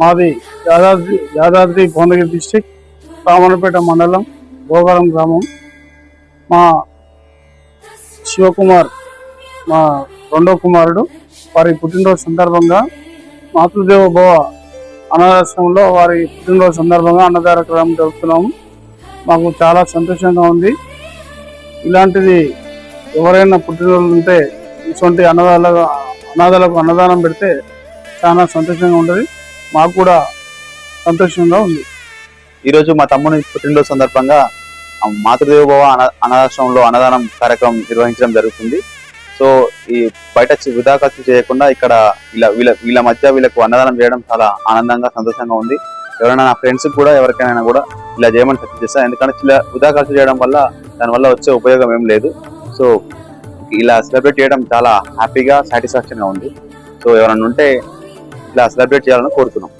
మాది యాదాద్రి యాదాద్రి భువనగిరి డిస్టిక్ రామన్నపేట మండలం గోవరం గ్రామం. మా శివకుమార్ మా రెండో కుమారుడు వారి పుట్టినరోజు సందర్భంగా మాతృదేవ భవ అనాథాశ్రమంలో వారి పుట్టినరోజు సందర్భంగా అన్నదాన కార్యక్రమం జరుపుతున్నాము. మాకు చాలా సంతోషంగా ఉంది. ఇలాంటిది ఎవరైనా పుట్టినరోజు ఉంటే ఇటువంటి అన్నదాలకు అనాథాలకు అన్నదానం పెడితే చాలా సంతోషంగా ఉంటుంది. మాకు కూడా సంతోషంగా ఉంది. ఈరోజు మా తమ్ముని పుట్టినరోజు సందర్భంగా ఆ అన అనాథాశ్రమంలో అన్నదానం కార్యక్రమం నిర్వహించడం జరుగుతుంది. సో ఈ బయట వృధా ఖర్చు చేయకుండా ఇక్కడ ఇలా వీళ్ళ వీళ్ళ మధ్య వీళ్ళకు అన్నదానం చేయడం చాలా ఆనందంగా సంతోషంగా ఉంది. ఎవరైనా నా ఫ్రెండ్స్ కూడా ఎవరికైనా కూడా ఇలా చేయమని సజెస్ట్ చేస్తాను ఎందుకంటే ఇలా వృధా ఖర్చు చేయడం వల్ల దానివల్ల వచ్చే ఉపయోగం ఏం లేదు. సో ఇలా సెలబ్రేట్ చేయడం చాలా హ్యాపీగా సాటిస్ఫాక్షన్గా ఉంది. సో ఎవరైనా ఉంటే ఇలా సెలబ్రేట్ చేయాలని కోరుతున్నాం